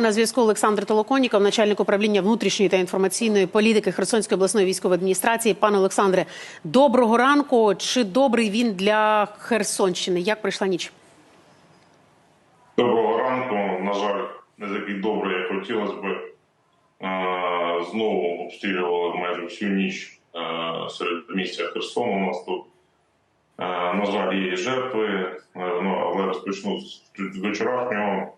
На зв'язку Олександр Толоконіков, начальник управління внутрішньої та інформаційної політики Херсонської обласної військової адміністрації. Пане Олександре, доброго ранку. Чи добрий він для Херсонщини? Як пройшла ніч? Доброго ранку. На жаль, не такий добрий, як хотілося б. Знову обстрілювали майже всю ніч серед місця Херсону. У нас тут, на жаль, є жертви, ну, але розпочну з е,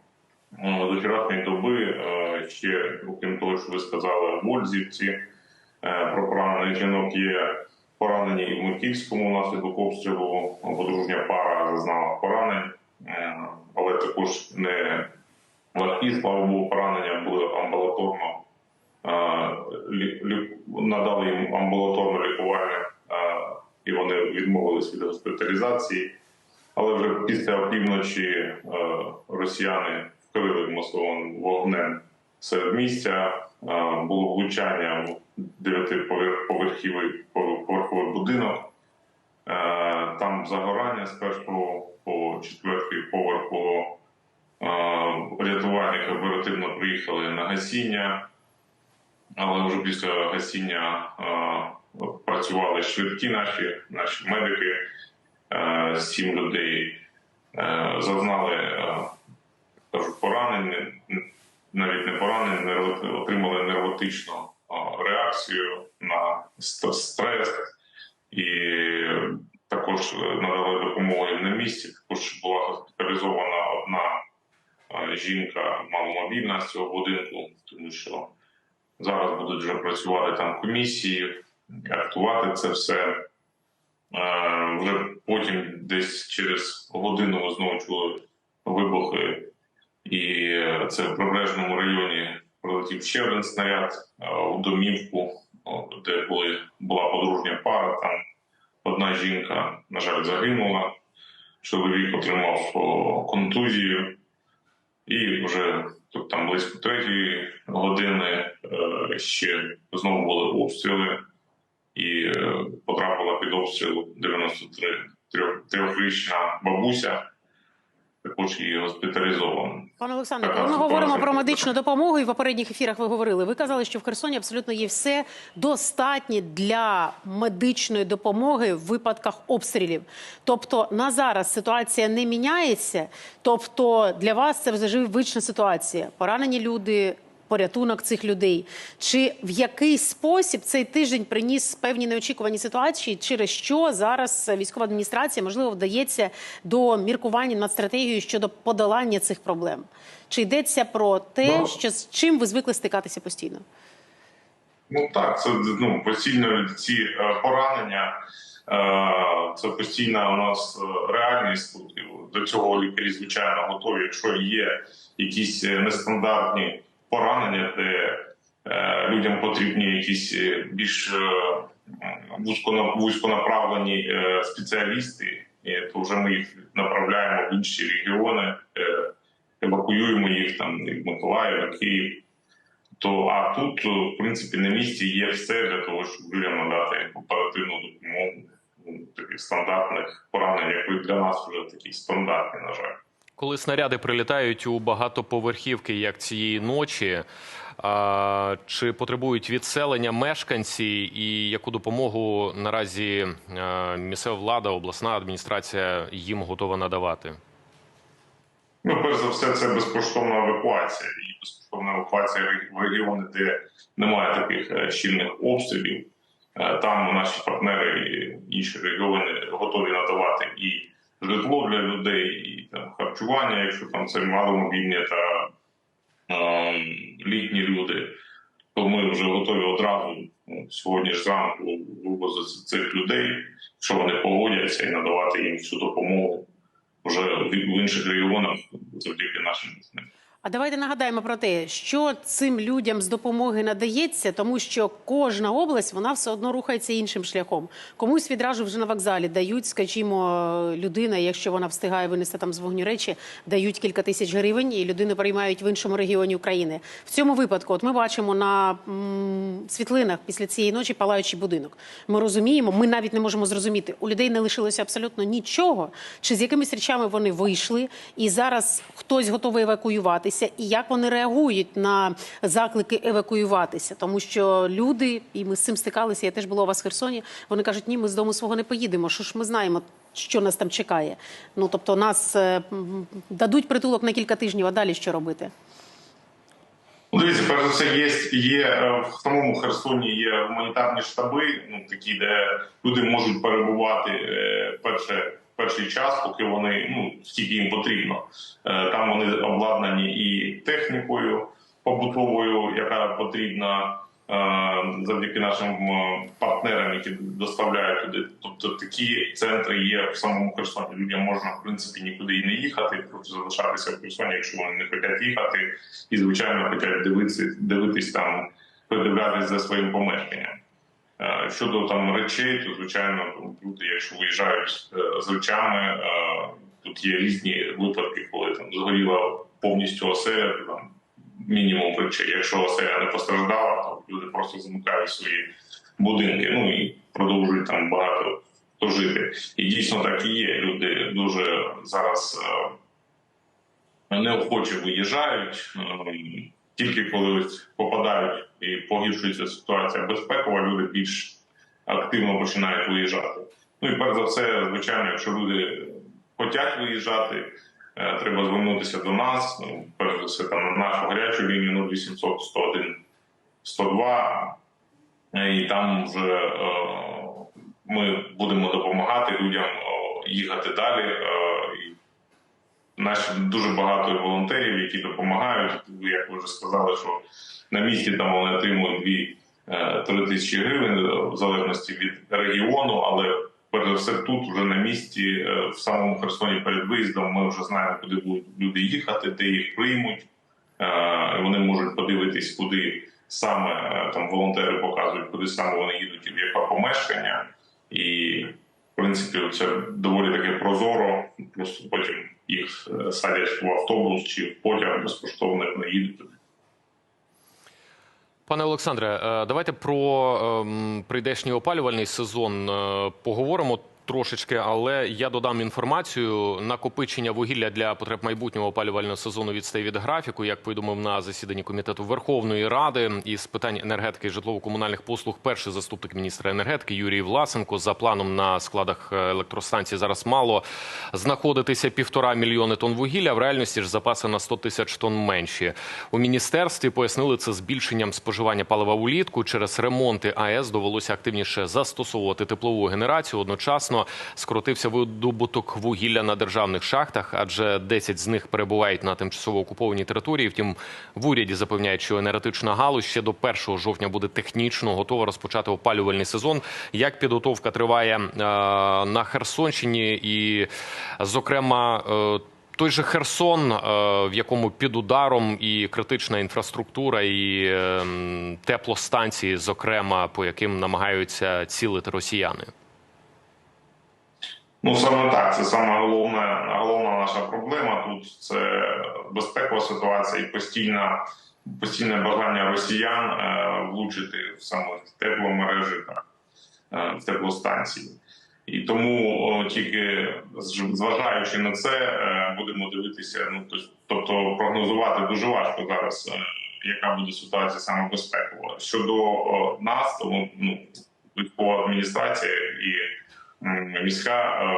до вчорашньої доби. Е, Ще, окрім того, що ви сказали, в Ользівці е, про поранених жінок є поранені і в Микільському внаслідок обстрілу. Подружня пара зазнала поранень, Е, але також не легкі, слава Богу, поранення були амбулаторно. е, Надали їм амбулаторне лікування, е, і вони відмовились від госпіталізації. Але вже після опівночі е, росіяни вкрили масовим вогнем серед місця. Е, Було влучання в дев'ятиповерховий поверховий будинок. Е, Там загорання з першого по четвертий поверх було. Оперативно приїхали на гасіння, але вже після гасіння працювали швидкі наші, наші медики. Е, Сім людей е, зазнали кажу, поранень, не- навіть не поранень, нерво- отримали нервотичну реакцію на стрес і також е, надали допомогу їм на місці. Також була госпіталізована одна жінка маломобільна з цього будинку, тому що зараз будуть вже працювати там комісії, актувати це все. Е, Вже потім, десь через годину, ми знову чули це в прибережному районі прилетів ще один снаряд е, у домівку, де були, була подружня пара. Там одна жінка, на жаль, загинула. Чоловік отримав контузію, і вже тут там близько третьої години е, ще знову були обстріли і е, потрапила під обстріл 93 трьох- трьохрічна бабуся. Також і госпіталізовано. Пане Олександре, коли ми говоримо про медичну допомогу, і в попередніх ефірах ви говорили. Ви казали, що в Херсоні абсолютно є все достатнє для медичної допомоги в випадках обстрілів. Тобто на зараз ситуація не міняється. Тобто для вас це вже вична ситуація. Поранені люди. Порятунок цих людей, чи в який спосіб цей тиждень приніс певні неочікувані ситуації, через що зараз військова адміністрація можливо вдається до міркування над стратегією щодо подолання цих проблем? Чи йдеться про те, Ну, що з чим ви звикли стикатися постійно? Ну так, це ну постійно ці е, поранення. е, Це постійна у нас е, реальність. Тут До цього лікарі звичайно готові. Якщо є якісь е, нестандартні поранення, де е, людям потрібні якісь е, більш е, вузьконаправлені спеціалісти, то вже ми їх направляємо в інші регіони, евакуюємо їх там і в Миколаїв, Київ. То а тут, в принципі, на місці є все для того, щоб людям надати оперативну допомогу таких стандартних поранень, як для нас вже такі стандартні, на жаль. Коли снаряди прилітають у багатоповерхівки, як цієї ночі, чи потребують відселення мешканці, і яку допомогу наразі а, місцева влада, обласна адміністрація їм готова надавати? Ну, перш за все, це безкоштовна евакуація. І безкоштовна евакуація в регіони, де немає таких е, щільних обстрілів. Е, Там наші партнери і інші регіони готові надавати і житло для людей, і там харчування, якщо там це маломобільні та е, літні люди. То ми вже готові одразу ну, сьогодні ж зранку вивозити цих людей, що вони погодяться, і надавати їм цю допомогу вже в інших регіонах завдяки нашим. А давайте нагадаємо про те, що цим людям з допомоги надається, тому що кожна область вона все одно рухається іншим шляхом. Комусь відразу вже на вокзалі дають, скажімо, людина, якщо вона встигає винести там з вогню речі, дають кілька тисяч гривень, і людину приймають в іншому регіоні України. В цьому випадку, от ми бачимо на світлинах після цієї ночі палаючий будинок. Ми розуміємо, ми навіть не можемо зрозуміти, у людей не лишилося абсолютно нічого, чи з якимись речами вони вийшли, і зараз хтось готовий евакуюватися. Евакуюватися, і як вони реагують на заклики евакуюватися, тому що люди, і ми з цим стикалися. Я теж була у вас в Херсоні. Вони кажуть, ні, ми з дому свого не поїдемо. Що ж ми знаємо, що нас там чекає? Ну тобто, нас е, дадуть притулок на кілька тижнів, а далі що робити? Ну, дивіться, перш за все, є, є е, в самому Херсоні є гуманітарні штаби, ну такі, де люди можуть перебувати е, перше. Перший час, поки вони ну скільки їм потрібно, Е, там вони обладнані і технікою побутовою, яка потрібна е, завдяки нашим партнерам, які доставляють туди. Тобто такі центри є в самому Херсоні. Людям можна в принципі нікуди і не їхати, просто залишатися в Херсоні, якщо вони не хочуть їхати, і звичайно хочуть дивитися, дивитись там, придивлятись за своїм помешканням. Е, Щодо там речей, то звичайно люди, якщо виїжджають е, з речами, е, тут є різні випадки, коли там згоріла повністю оселя, там мінімум речей. Якщо оселя не постраждала, то люди просто замикають свої будинки. Ну і продовжують там багато жити. І дійсно так і є. Люди дуже зараз неохоче виїжджають. Тільки коли попадають і погіршується ситуація безпекова, люди більш активно починають виїжджати. Ну і перш за все, звичайно, якщо люди хочуть виїжджати, е, треба звернутися до нас. Ну, перш за все, там на нашу гарячу лінію 0800 101 102. Е, І там вже е, ми будемо допомагати людям їхати далі. Е, і Наші дуже багато волонтерів, які допомагають. Як ви вже сказали, що на місці там вони отримують 2-3 тисячі гривень в залежності від регіону, але перш за все тут вже на місці, е, в самому Херсоні перед виїздом, ми вже знаємо, куди будуть люди їхати, де їх приймуть. Е, Вони можуть подивитись, куди саме е, там волонтери показують, куди саме вони їдуть і в яке помешкання. І в принципі, це доволі таке прозоро. Просто потім їх е, садять в автобус чи в потяг безкоштовно вони їдуть туди. Пане Олександре, е, давайте про ем, прийдешній опалювальний сезон е, поговоримо трошечки, але я додам інформацію. Накопичення вугілля для потреб майбутнього опалювального сезону відстає від графіку, як повідомив на засіданні комітету Верховної Ради із питань енергетики і житлово-комунальних послуг. Перший заступник міністра енергетики Юрій Власенко за планом на складах електростанції зараз мало знаходитися півтора мільйони тонн вугілля. В реальності ж запаси на 100 тисяч тонн менші. У міністерстві пояснили це збільшенням споживання палива улітку. Через ремонти АЕС довелося активніше застосовувати теплову генерацію. Одночасно скоротився видобуток вугілля на державних шахтах, адже 10 з них перебувають на тимчасово окупованій території. Втім, в уряді запевняють, що енергетична галузь ще до 1 жовтня буде технічно готова розпочати опалювальний сезон. Як підготовка триває е, на Херсонщині, і, зокрема, е, той же Херсон, е, в якому під ударом і критична інфраструктура, і е, теплостанції, зокрема, по яким намагаються цілити росіяни. Ну саме так, це саме головна, головна наша проблема. Тут це безпекова ситуація і постійна, постійне бажання росіян е, влучити в саме тепломережі та е, в теплостанції. І тому тільки зважаючи на це, е, будемо дивитися. Ну тобто прогнозувати дуже важко зараз, яка буде ситуація саме безпекова. Щодо нас, то ми, ну військова адміністрація і міська е,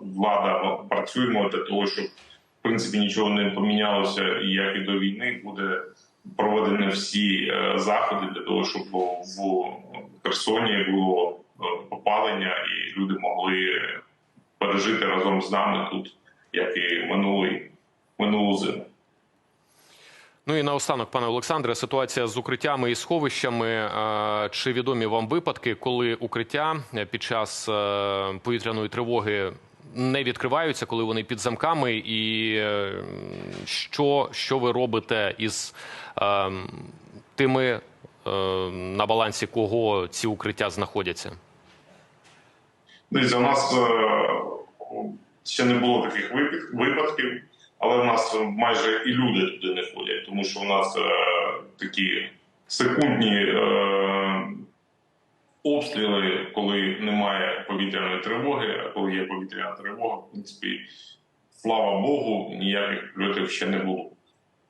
влада працюємо для того, щоб в принципі нічого не помінялося, як і до війни буде проведені всі е, заходи для того, щоб в Херсоні було е, опалення, і люди могли пережити разом з нами тут, як і минулий минулу зиму. Ну і наостанок, пане Олександре, ситуація з укриттями і сховищами. Е, Чи відомі вам випадки, коли укриття під час е, повітряної тривоги не відкриваються, коли вони під замками? І е, що, що ви робите із е, тими, е, на балансі кого ці укриття знаходяться? Дивіться, у нас е, ще не було таких випад- випадків, але в нас майже і люди туди не ходять, тому що у нас е, такі секундні е, обстріли, коли немає повітряної тривоги, а коли є повітряна тривога, в принципі, слава Богу, ніяких прильотів ще не було.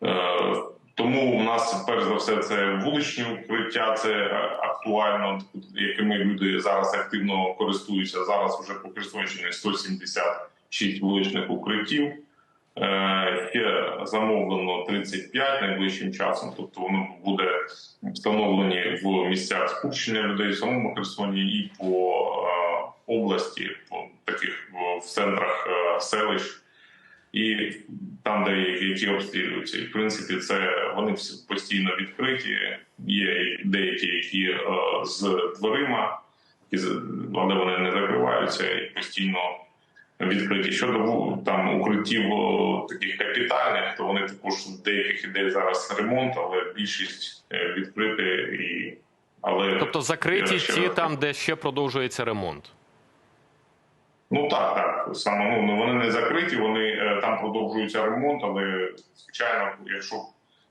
Е, Тому у нас перш за все це вуличні укриття, це актуально, якими люди зараз активно користуються. Зараз вже по Херсонщині 176 вуличних укриттів. Е, Ще замовлено 35 найближчим часом, тобто воно буде встановлені в місцях скупчення людей в самому Херсоні і по е, області, по таких в- центрах е, селищ. І там, де які обстрілюються, і в принципі, це вони всі постійно відкриті. Є деякі, які з дверима, але вони не закриваються і постійно відкриті. Щодо там укриттів таких капітальних, то вони також деяких іде зараз ремонт, але більшість е, відкриті і але Тобто закриті ті раз- там, де ще продовжується ремонт. Ну так, так. Саме ну, вони не закриті, вони е, там продовжується ремонт, але звичайно, якщо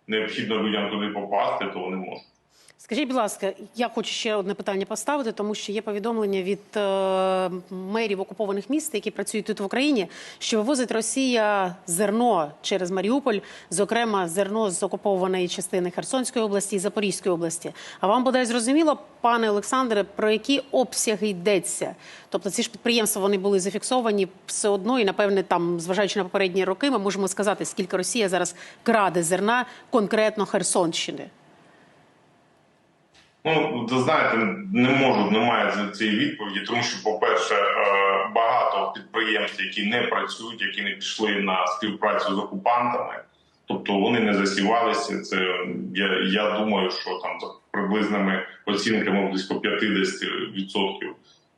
необхідно людям туди попасти, то вони можуть. Скажіть, будь ласка, я хочу ще одне питання поставити, тому що є повідомлення від е, мерів окупованих міст, які працюють тут в Україні, що вивозить Росія зерно через Маріуполь, зокрема зерно з окупованої частини Херсонської області і Запорізької області. А вам бодай зрозуміло, пане Олександре, про які обсяги йдеться? Тобто ці ж підприємства вони були зафіксовані все одно, і напевне, там, зважаючи на попередні роки, ми можемо сказати, скільки Росія зараз краде зерна конкретно Херсонщини. Ну, знаєте, не можу, немає цієї відповіді, тому що, по-перше, е, багато підприємств, які не працюють, які не пішли на співпрацю з окупантами, тобто вони не засівалися. Це я, я думаю, що там за приблизними оцінками близько 50%.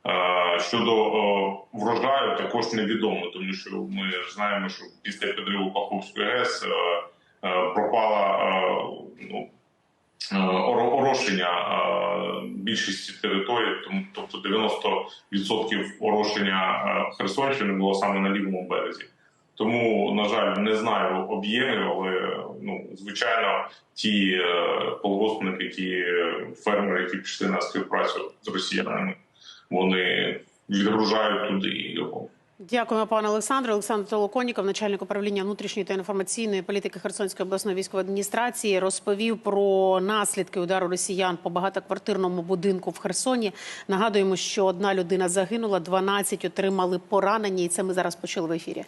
Е, Щодо е, врожаю, також невідомо, тому що ми знаємо, що після підриву Каховської ГЕС пропала ну, орошення е, більшості територій, тому тобто 90% орошення е, Херсонщини було саме на лівому березі. Тому, на жаль, не знаю об'ємів, але ну звичайно, ті е, колгоспники, ті е, фермери, які пішли на співпрацю з росіянами, вони відгружають туди його. Дякуємо, пане Олександре. Олександр Толоконіков, начальник управління внутрішньої та інформаційної політики Херсонської обласної військової адміністрації, розповів про наслідки удару росіян по багатоквартирному будинку в Херсоні. Нагадуємо, що одна людина загинула, 12 отримали поранення, і це ми зараз почули в ефірі.